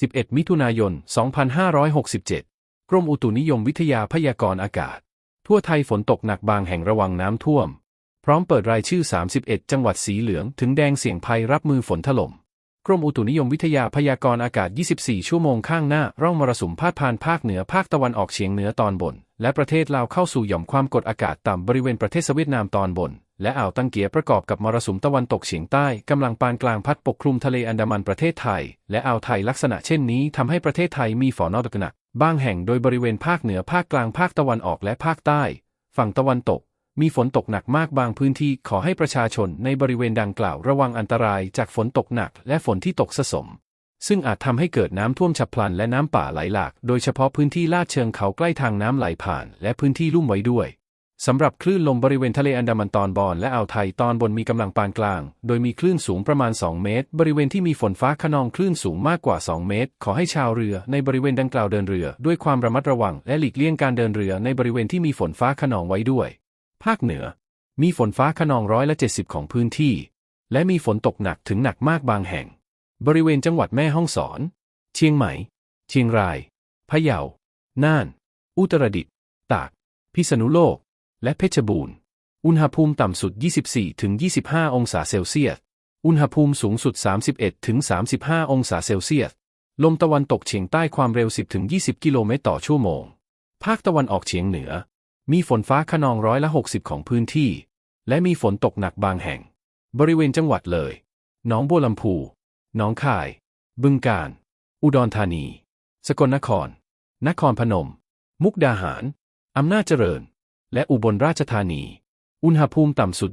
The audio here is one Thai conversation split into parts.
11 มิถุนายน 2567 กรมอุตุนิยมวิทยาพยากรณ์อากาศ ทั่วไทยฝนตกหนักบางแห่งระวังน้ำท่วม พร้อมเปิดรายชื่อ 31 จังหวัดสีเหลืองถึงแดงเสี่ยงภัยรับมือฝนถล่ม กรมอุตุนิยมวิทยาพยากรณ์อากาศ 24 ชั่วโมงข้างหน้า ร่องมรสุมพาดผ่านภาคเหนือภาคตะวันออกเฉียงเหนือตอนบน และประเทศลาวเข้าสู่หย่อมความกดอากาศต่ำบริเวณประเทศเวียดนามตอนบน และอ่าวตังเกียประกอบกับมรสุมตะวันตกเฉียงใต้กำลังปานกลางพัดปกคลุมทะเลอันดามันประเทศไทย และอ่าวไทยลักษณะเช่นนี้ทำให้ประเทศไทยมีฝนตกหนักบางแห่งโดยบริเวณภาคเหนือภาคกลางภาคตะวันออกและภาคใต้ ฝั่งตะวันตก มีฝนตกหนักมากบางพื้นที่ขอให้ประชาชนในบริเวณดังกล่าวระวังอันตรายจากฝนตกหนักและฝนที่ตกสะสม ซึ่งอาจทำให้เกิดน้ำท่วมฉับพลันและน้ำป่าไหลหลาก โดยเฉพาะพื้นที่ลาดเชิงเขาใกล้ทางน้ำไหลผ่าน และพื้นที่ลุ่มไว้ด้วย สำหรับคลื่นลมบริเวณทะเลอันดามันตอนบนและอ่าวไทยตอนบนมีกำลังปานกลาง โดยมีคลื่นสูงประมาณ 2 เมตร บริเวณที่มีฝนฟ้าขนองคลื่นสูงมากกว่า 2 เมตร ขอให้ชาวเรือในบริเวณดังกล่าวเดินเรือ ด้วยความระมัดระวังและหลีกเลี่ยงการเดินเรือในบริเวณที่มีฝนฟ้าขนองไว้ด้วย ภาคเหนือ มีฝนฟ้าขนองร้อยละ70 ของพื้นที่ และมีฝนตกหนักถึงหนักมากบางแห่ง บริเวณจังหวัดแม่ฮ่องสอน เชียงใหม่ เชียงราย พะเยา น่าน อุตรดิตถ์ ตาก พิษณุโลก และเพชรบูรณ์ อุณหภูมิต่ำสุด 24-25 องศาเซลเซียส อุณหภูมิสูงสุด 31-35 องศาเซลเซียส ลมตะวันตกเฉียงใต้ความเร็ว 10-20 กิโลเมตรต่อชั่วโมง ภาคตะวันออกเฉียงเหนือ มีฝนฟ้าขนองร้อยละ 60 ของพื้นที่ และมีฝนตกหนักบางแห่ง บริเวณจังหวัดเลย หนองบัวลำพู หนองคาย บึงกาฬ อุดรธานี สกลนคร นครพนม มุกดาหาร อำนาจเจริญ และอุบลราชธานี อุณหภูมิต่ำสุด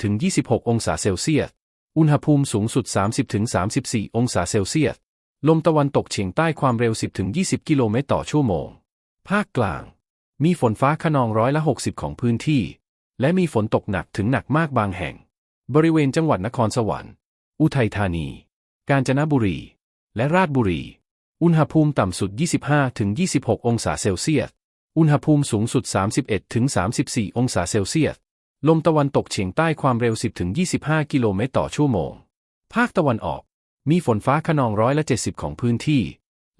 24-26 องศาเซลเซียส อุณหภูมิสูงสุด 30-34 องศาเซลเซียส ลมตะวันตกเฉียงใต้ความเร็ว 10-20 กิโลเมตรต่อชั่วโมง ภาคกลาง มีฝนฟ้าขนองร้อยละ 60 ของพื้นที่ และมีฝนตกหนักถึงหนักมากบางแห่ง บริเวณจังหวัดนครสวรรค์ อุทัยธานี กาญจนบุรี และราชบุรี อุณหภูมิต่ำสุด 25-26 องศาเซลเซียส อุณหภูมิสูงสุด 31-34 องศาเซลเซียส ลมตะวันตกเฉียงใต้ความเร็ว 10-25 กิโลเมตรต่อชั่วโมง ภาคตะวันออก มีฝนฟ้าขนองร้อยละ 70 ของพื้นที่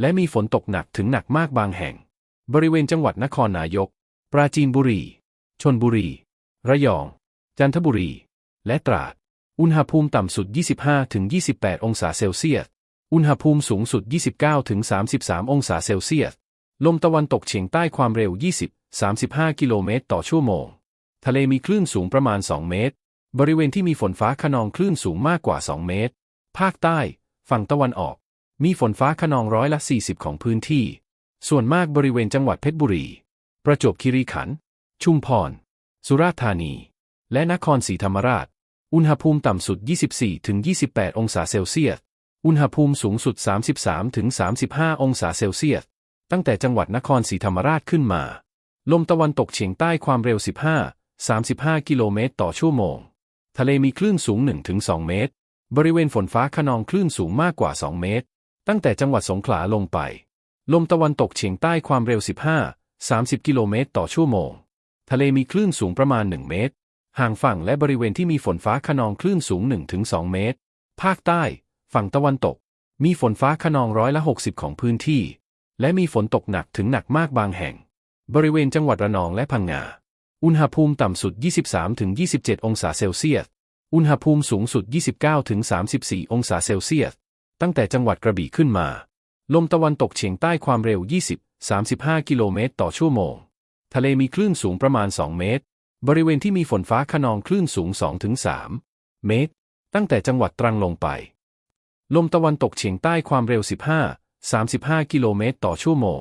และมีฝนตกหนักถึงหนักมากบางแห่ง บริเวณจังหวัดนครนายก ปราจีนบุรี ชนบุรี ระยอง จันทบุรี และตราด อุณหภูมิต่ำสุด 25-28 องศาเซลเซียส อุณหภูมิสูงสุด 29-33 องศาเซลเซียส ลมตะวันตกเฉียงใต้ความเร็ว 20-35 กิโลเมตรต่อชั่วโมง ทะเลมีคลื่นสูงประมาณ 2 เมตร บริเวณที่มีฝนฟ้าขนองคลื่นสูงมากกว่า 2 เมตร ภาคใต้ ฝั่งตะวันออก มีฝนฟ้าขนองร้อยละ 40 ของพื้นที่ ส่วนมากบริเวณจังหวัดเพชรบุรี ประจวบคีรีขันธ์ ชุมพร สุราษฎร์ธานี และนครศรีธรรมราช อุณหภูมิต่ำสุด 24-28 องศาเซลเซียส อุณหภูมิสูงสุด 33-35 องศาเซลเซียส ตั้งแต่จังหวัดนครศรีธรรมราชขึ้นมา ลมตะวันตกเฉียงใต้ความเร็ว 15-35 กิโลเมตรต่อชั่วโมง ทะเลมีคลื่นสูง 1-2 เมตร บริเวณฝนฟ้าขนองคลื่นสูงมากกว่า 2 เมตร ตั้งแต่จังหวัดสงขลาลงไป ลมตะวันตกเฉียงใต้ความเร็ว 15-30 กิโลเมตรต่อชั่วโมง ทะเลมีคลื่นสูงประมาณ 1 เมตร ห่างฝั่งและบริเวณที่มีฝนฟ้าขนองคลื่นสูง 1-2 เมตร ภาคใต้ ฝั่งตะวันตก มีฝนฟ้าขนองร้อยละ 60 ของพื้นที่ และมีฝนตกหนักถึงหนักมากบางแห่ง บริเวณจังหวัดระนองและพังงา อุณหภูมิต่ำสุด 23-27 องศาเซลเซียส อุณหภูมิสูงสุด 29-34 องศาเซลเซียส ตั้งแต่จังหวัดกระบี่ขึ้นมา ลมตะวันตกเฉียงใต้ความเร็ว 20-35 กิโลเมตรต่อชั่วโมง ทะเลมีคลื่นสูงประมาณ 2 เมตร บริเวณที่มีฝนฟ้าขนองคลื่นสูง 2-3 เมตร ตั้งแต่จังหวัดตรังลงไป ลมตะวันตกเฉียงใต้ความเร็ว 35 กิโลเมตรต่อชั่วโมง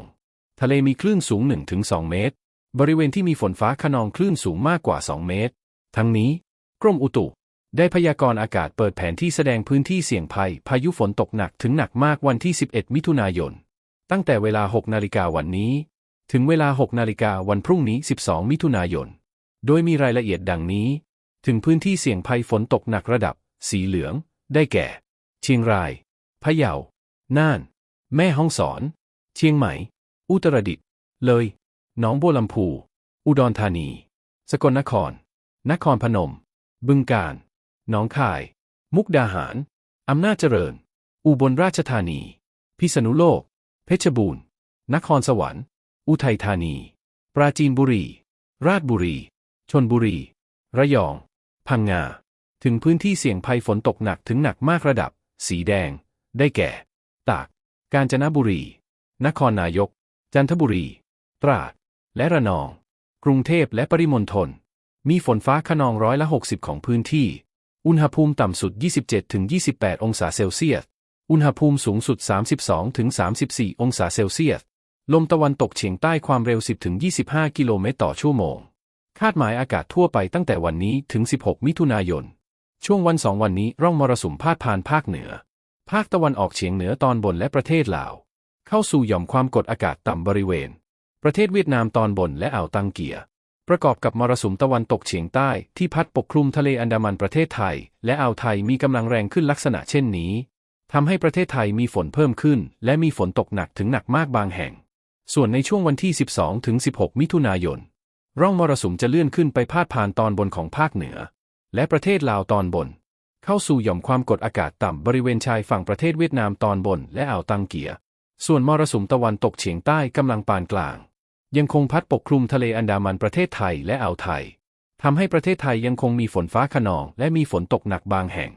ทะเลมีคลื่นสูง 1-2 เมตร บริเวณที่มีฝนฟ้าขนองคลื่นสูงมากกว่า 2 เมตร ทั้งนี้ กรมอุตุ ได้พยากรณ์อากาศเปิดแผนที่แสดงพื้นที่เสี่ยงภัย พายุฝนตกหนักถึงหนักมากวันที่ 11 มิถุนายน ตั้งแต่เวลา 6 นาฬิกาวันนี้ ถึงเวลา 6 นาฬิกาวันพรุ่งนี้ 12 มิถุนายน โดยมีรายละเอียดดังนี้ ถึงพื้นที่เสี่ยงภัยฝนตกหนักระดับ สีเหลือง ได้แก่ เชียงราย พะเยา น่าน แม่ฮ่องสอน เชียงใหม่ อุตรดิตถ์ เลย หนองบัวลำพู อุดรธานี สกลนคร นครพนม บึงกาฬ หนองคาย มุกดาหาร อำนาจเจริญ อุบลราชธานี พิษณุโลก เพชรบูรณ์ นครสวรรค์ อุทัยธานี ปราจีนบุรี ราชบุรี ชนบุรี ระยอง พังงา ถึงพื้นที่เสี่ยงภัยฝนตกหนักถึงหนักมากระดับ สีแดง ได้แก่ ตาก กาญจนบุรี นครนายก จันทบุรี ตราด และระนอง กรุงเทพและปริมณฑล มีฝนฟ้าขนองร้อยละ 60 ของพื้นที่ อุณหภูมิต่ำสุด 27-28 องศาเซลเซียส อุณหภูมิสูงสุด 32-34 องศาเซลเซียส ลมตะวันตกเฉียงใต้ความเร็ว 10-25 กิโลเมตรต่อชั่วโมง คาดหมายอากาศทั่วไปตั้งแต่วันนี้ถึง 16 มิถุนายน ช่วงวันสองวันนี้ร่องมรสุมพาดผ่านภาคเหนือ ภาคตะวันออกเฉียงเหนือตอนบนและประเทศลาว เข้าสู่หย่อมความกดอากาศต่ำบริเวณ ประเทศเวียดนามตอนบนและอ่าวตังเกีย ประกอบกับมรสุมตะวันตกเฉียงใต้ที่พัดปกคลุมทะเลอันดามันประเทศไทย และอ่าวไทยมีกำลังแรงขึ้นลักษณะเช่นนี้ทำให้ประเทศไทยมีฝนเพิ่มขึ้น และมีฝนตกหนักถึงหนักมากบางแห่ง ส่วนในช่วงวันที่ 12ถึง16 มิถุนายน ร่องมรสุมจะเลื่อนขึ้นไปพาดผ่านตอนบนของภาคเหนือ และประเทศลาวตอนบน เข้าสู่หย่อมความกดอากาศต่ำบริเวณชายฝั่งประเทศเวียดนามตอนบนและอ่าวตังเกีย ส่วนมรสุมตะวันตกเฉียงใต้กำลังปานกลาง ยังคงพัดปกคลุมทะเลอันดามันประเทศไทยและอ่าวไทยทำให้ประเทศไทยยังคงมีฝนฟ้าขนองและมีฝนตกหนักบางแห่ง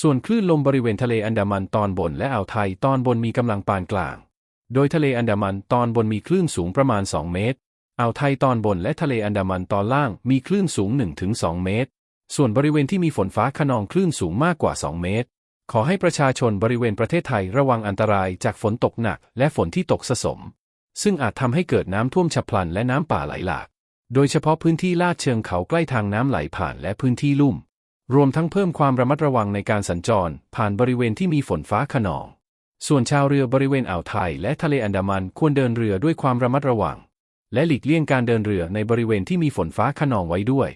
ส่วนคลื่นลมบริเวณทะเลอันดามันตอนบนและอ่าวไทยตอนบนมีกำลังปานกลาง โดยทะเลอันดามันตอนบนมีคลื่นสูงประมาณ 2 เมตร อ่าวไทยตอนบนและทะเลอันดามันตอนล่างมีคลื่นสูง 1-2 เมตร ส่วนบริเวณที่มีฝนฟ้าขนองคลื่นสูงมากกว่า 2 เมตร ขอให้ประชาชนบริเวณประเทศไทยระวังอันตรายจากฝนตกหนักและฝนที่ตกสะสม ซึ่งอาจทำให้เกิดน้ำท่วมฉับพลันและน้ำป่าไหลหลาก โดยเฉพาะพื้นที่ลาดเชิงเขาใกล้ทางน้ำไหลผ่านและพื้นที่ลุ่ม รวมทั้งเพิ่มความระมัดระวังในการสัญจร ผ่านบริเวณที่มีฝนฟ้าขนอง ส่วนชาวเรือบริเวณอ่าวไทยและทะเลอันดามันควรเดินเรือด้วยความระมัดระวัง และหลีกเลี่ยงการเดินเรือในบริเวณที่มีฝนฟ้าขนองไว้ด้วย